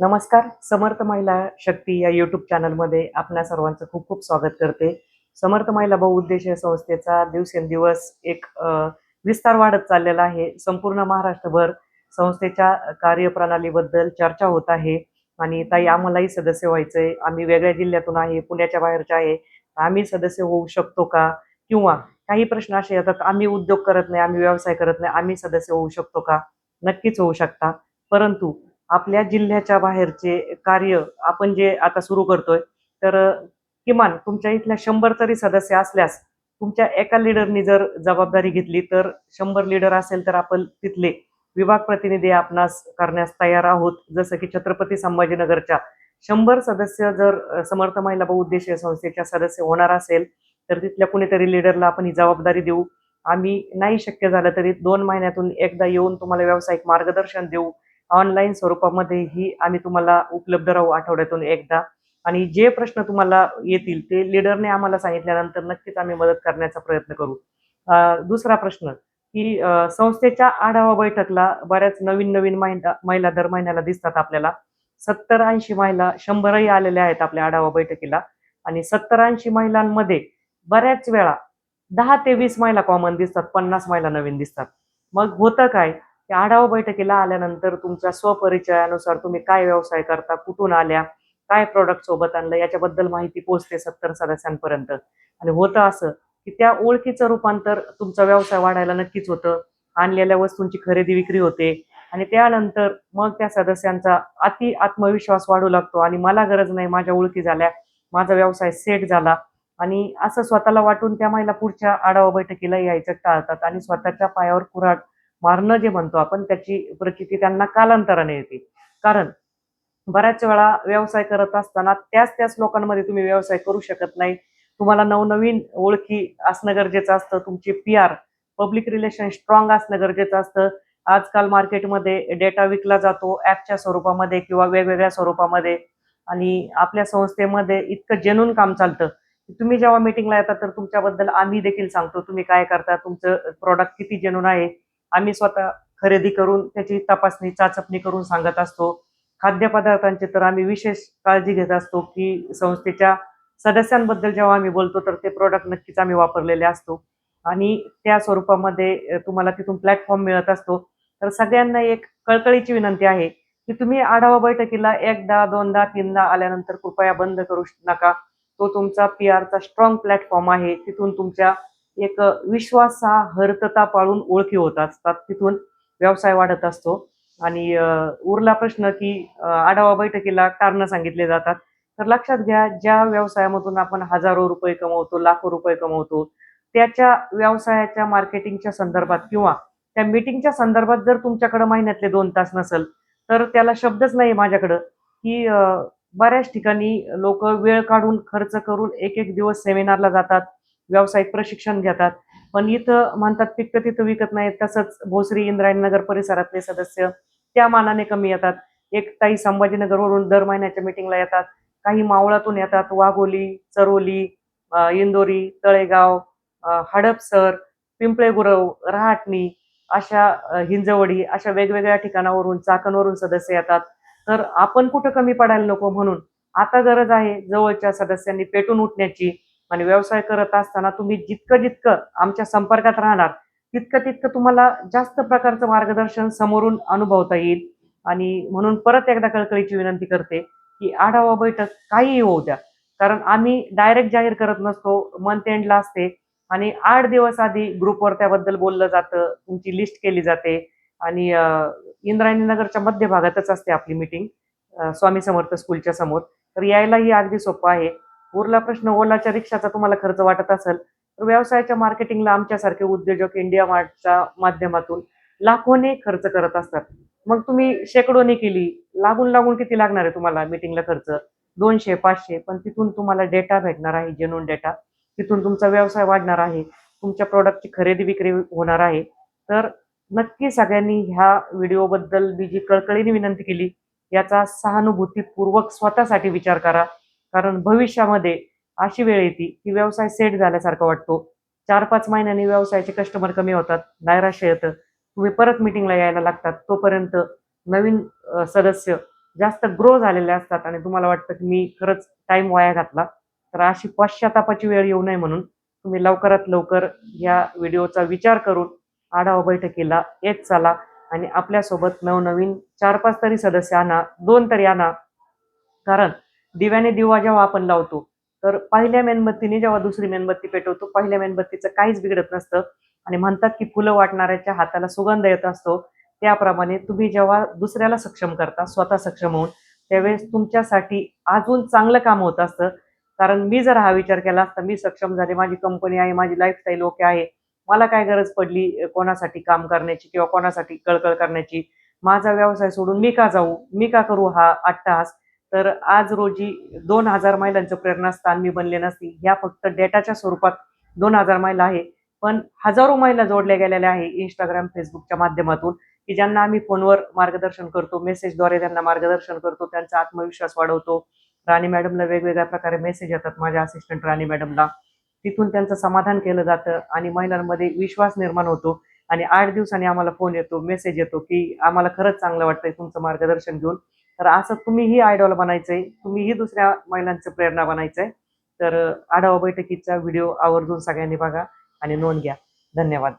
नमस्कार समर्थ महिला शक्ती या यूट्यूब चॅनलमध्ये आपल्या सर्वांचं खूप खूप स्वागत करते. समर्थ महिला बहुउद्देशीय संस्थेचा दिवसेंदिवस एक विस्तार वाढत चाललेला आहे. संपूर्ण महाराष्ट्रभर संस्थेच्या कार्यप्रणालीबद्दल चर्चा होत आहे आणि ताई आम्हालाही सदस्य व्हायचं. आहे आम्ही वेगळ्या जिल्ह्यातून आहे पुण्याच्या बाहेरचे आहे. आम्ही सदस्य होऊ शकतो का? किंवा काही प्रश्न असे येतात आम्ही उद्योग करत नाही आम्ही व्यवसाय करत नाही आम्ही सदस्य होऊ शकतो का? नक्कीच होऊ शकता. परंतु आपल्या जिल्ह्याच्या बाहेरचे कार्य आपण जे आता सुरू करतोय तर किमान तुमच्या इथल्या शंभर तरी सदस्य असल्यास तुमच्या एका लिडरनी जर जबाबदारी घेतली तर शंभर लिडर असेल तर आपण तिथले विभाग प्रतिनिधी आपणास करण्यास तयार आहोत. जसं की छत्रपती संभाजीनगरच्या शंभर सदस्य जर समर्थ महिला बहुउद्देशीय संस्थेच्या सदस्य होणार असेल तर तिथल्या कुणीतरी लिडरला आपण ही जबाबदारी देऊ. आम्ही नाही शक्य झालं तरी दोन महिन्यातून एकदा येऊन तुम्हाला व्यावसायिक मार्गदर्शन देऊ. ऑनलाईन स्वरूपामध्येही आम्ही तुम्हाला उपलब्ध राहू आठवड्यातून एकदा. आणि जे प्रश्न तुम्हाला येतील ते लीडरने आम्हाला सांगितल्यानंतर नक्कीच आम्ही मदत करण्याचा प्रयत्न करू. दुसरा प्रश्न की संस्थेच्या आढावा बैठकला बऱ्याच नवीन नवीन महिला महिला दर महिन्याला दिसतात आपल्याला. सत्तर ऐंशी महिला शंभरही आलेल्या आहेत आपल्या आढावा बैठकीला. आणि सत्तर ऐंशी महिलांमध्ये बऱ्याच वेळा दहा ते वीस महिला कॉमन दिसतात पन्नास महिला नवीन दिसतात. मग होतं काय? त्या आढावा बैठकीला आल्यानंतर तुमच्या स्वपरिचयानुसार तुम्ही काय व्यवसाय करता कुठून आल्या काय प्रॉडक्ट सोबत आणलं याच्याबद्दल माहिती पोहोचते सत्तर सदस्यांपर्यंत. आणि होतं असं की त्या ओळखीचं रूपांतर तुमचा व्यवसाय वाढायला नक्कीच होतं. आणलेल्या वस्तूंची खरेदी विक्री होते. आणि त्यानंतर मग त्या सदस्यांचा अति आत्मविश्वास वाढू लागतो आणि मला गरज नाही माझ्या ओळखी झाल्या माझा व्यवसाय सेट झाला. आणि असं स्वतःला वाटून त्या महिला पुढच्या आढावा बैठकीला यायचं टाळतात आणि स्वतःच्या पायावर कुऱ्हाड मारणं जे म्हणतो आपण त्याची प्रचिती त्यांना कालांतराने येते. कारण बऱ्याच वेळा व्यवसाय करत असताना त्याच त्याच लोकांमध्ये तुम्ही व्यवसाय करू शकत नाही. तुम्हाला नवनवीन ओळखी असणं गरजेचं असतं. तुमची P R public relation strong असणं गरजेचं असतं. आजकाल मार्केटमध्ये डेटा विकला जातो ऍपच्या स्वरूपामध्ये किंवा वेगवेगळ्या स्वरूपामध्ये. आणि आपल्या संस्थेमध्ये इतकं जेनून काम चालतं की तुम्ही जेव्हा मिटिंगला येतात तर तुमच्याबद्दल आम्ही देखील सांगतो तुम्ही काय करता तुमचं प्रॉडक्ट किती जेनून आहे. आम्ही स्वतः खरेदी करून त्याची तपासणी चाचपणी करून सांगत असतो. खाद्यपदार्थांची तर आम्ही विशेष काळजी घेत असतो की संस्थेच्या सदस्यांबद्दल जेव्हा आम्ही बोलतो तर ते प्रोडक्ट नक्कीच आम्ही वापरलेले असतो. आणि त्या स्वरूपामध्ये तुम्हाला तिथून प्लॅटफॉर्म मिळत असतो. तर सगळ्यांना एक कळकळीची विनंती आहे की तुम्ही आढावा बैठकीला एकदा दोनदा तीनदा आल्यानंतर कृपया बंद करू नका. तो तुमचा पी आरचा स्ट्रॉंग प्लॅटफॉर्म आहे. तिथून तुमच्या एक विश्वासार्हता पाळून ओळखी होत असतात. तिथून व्यवसाय वाढत असतो. आणि उरला प्रश्न की आढावा बैठकीला कारण सांगितले जातात. तर लक्षात घ्या ज्या व्यवसायामधून आपण हजारो रुपये कमवतो लाखो रुपये कमवतो त्याच्या व्यवसायाच्या मार्केटिंगच्या संदर्भात किंवा त्या मीटिंगच्या संदर्भात जर तुमच्याकडे महिन्यातले दोन तास नसेल तर त्याला शब्दच नाही माझ्याकडं की बऱ्याच ठिकाणी लोक वेळ काढून खर्च करून एक एक दिवस सेमिनारला जातात. व्यावसायिक प्रशिक्षण घेतात. पण इथं म्हणतात पिकं तिथं विकत नाहीत. तसंच भोसरी इंद्रायणनगर परिसरातले सदस्य त्या मानाने कमी येतात. एक ताई संभाजीनगरवरून दर महिन्याच्या मिटिंगला येतात. काही मावळातून येतात. वाघोली चरोली इंदोरी तळेगाव हडपसर पिंपळेगुरव रहाटणी अशा हिंजवडी अशा वेगवेगळ्या ठिकाणावरून चाकणवरून सदस्य येतात. तर आपण कुठं कमी पडायला नको म्हणून आता गरज आहे जवळच्या सदस्यांनी पेटून उठण्याची. आणि व्यवसाय करत असताना तुम्ही जितकं जितकं आमच्या संपर्कात राहणार तितकं तितकं तुम्हाला जास्त प्रकारचं मार्गदर्शन समोरून अनुभवता येईल. आणि म्हणून परत एकदा कळकळीची विनंती करते की आढावा बैठक काहीही होऊ द्या. कारण आम्ही डायरेक्ट जाहीर करत नसतो मंथ एंडला असते आणि आठ दिवस आधी ग्रुपवर त्याबद्दल बोललं जातं तुमची लिस्ट केली जाते आणि इंद्रायणीनगरच्या मध्य मध्यभागातच असते आपली मिटिंग स्वामी समर्थ स्कूलच्या समोर. तर यायलाही अगदी सोपं आहे. उरला प्रश्न ओलाच्या रिक्षाचा तुम्हाला खर्च वाटत असेल तर व्यवसायाच्या मार्केटिंगला आमच्यासारखे उद्योजक इंडिया मार्टच्या माध्यमातून लाखोने खर्च करत असतात. मग तुम्ही शेकडोने केली लागून लागून किती लागणार आहे तुम्हाला मीटिंगला खर्च? दोनशे पाचशे पण तिथून तुम्हाला डेटा भेटणार आहे जेन्युन डेटा तिथून तुमचा व्यवसाय वाढणार आहे तुमच्या प्रोडक्टची खरेदी विक्री होणार आहे. तर नक्की सगळ्यांनी ह्या व्हिडिओबद्दल मी जी कळकळीने विनंती केली याचा सहानुभूतीपूर्वक स्वतःसाठी विचार करा. कारण भविष्यामध्ये अशी वेळ येते की व्यवसाय सेट झाल्यासारखा वाटतो. चार पाच महिन्यांनी व्यवसायाचे कस्टमर कमी होतात नैराश्य येतं तुम्ही परत मिटिंगला यायला लागतात. तोपर्यंत नवीन सदस्य जास्त ग्रो झालेले असतात आणि तुम्हाला वाटतं की मी खरंच टाइम वाया घातला. तर अशी पश्चातापाची वेळ येऊ नये म्हणून तुम्ही लवकरात लवकर या व्हिडिओचा विचार करून आढावा बैठकीला येत चाला आणि आपल्यासोबत नवनवीन चार पाच तरी सदस्य आणा दोन तरी आणा. कारण दिव्याने दिवा जेव्हा आपण लावतो तर पहिल्या मेणबत्तीने जेव्हा दुसरी मेणबत्ती पेटवतो पहिल्या मेणबत्तीचं काहीच बिघडत नसतं. आणि म्हणतात की फुलं वाटणाऱ्याच्या हाताला सुगंध येत असतो. त्याप्रमाणे तुम्ही जेव्हा दुसऱ्याला सक्षम करता स्वतः सक्षम होऊन त्यावेळेस तुमच्यासाठी अजून चांगलं काम होत असतं. कारण मी जर हा विचार केला असता मी सक्षम झाले माझी कंपनी आहे माझी लाईफस्टाईल ओके आहे मला काय गरज पडली कोणासाठी काम करण्याची किंवा कोणासाठी कळकळ करण्याची? माझा व्यवसाय सोडून मी का जाऊ? मी का करू हा अट्टहास तर आज रोजी दोन हजार महिलांचं प्रेरणास्थान मी बनले नसती ह्या फक्त डेटाच्या स्वरूपात दोन हजार महिला आहे. पण हजारो महिला जोडल्या गेलेल्या आहे इंस्टाग्राम फेसबुकच्या माध्यमातून की ज्यांना आम्ही फोनवर मार्गदर्शन करतो मेसेजद्वारे त्यांना मार्गदर्शन करतो त्यांचा आत्मविश्वास वाढवतो. राणी मॅडमला वेगवेगळ्या प्रकारे मेसेज येतात माझ्या असिस्टंट राणी मॅडमला. तिथून त्यांचं समाधान केलं जातं आणि महिलांमध्ये विश्वास निर्माण होतो. आणि आठ दिवसांनी आम्हाला फोन येतो मेसेज येतो की आम्हाला खरंच चांगलं वाटतंय तुमचं मार्गदर्शन घेऊन. तर असं तुम्हीही आयडॉल बनायचंय तुम्हीही दुसऱ्या महिलांचं प्रेरणा बनायचंय. तर आढावा बैठकीचा व्हिडिओ आवर्जून सगळ्यांनी बघा आणि नोंद घ्या. धन्यवाद.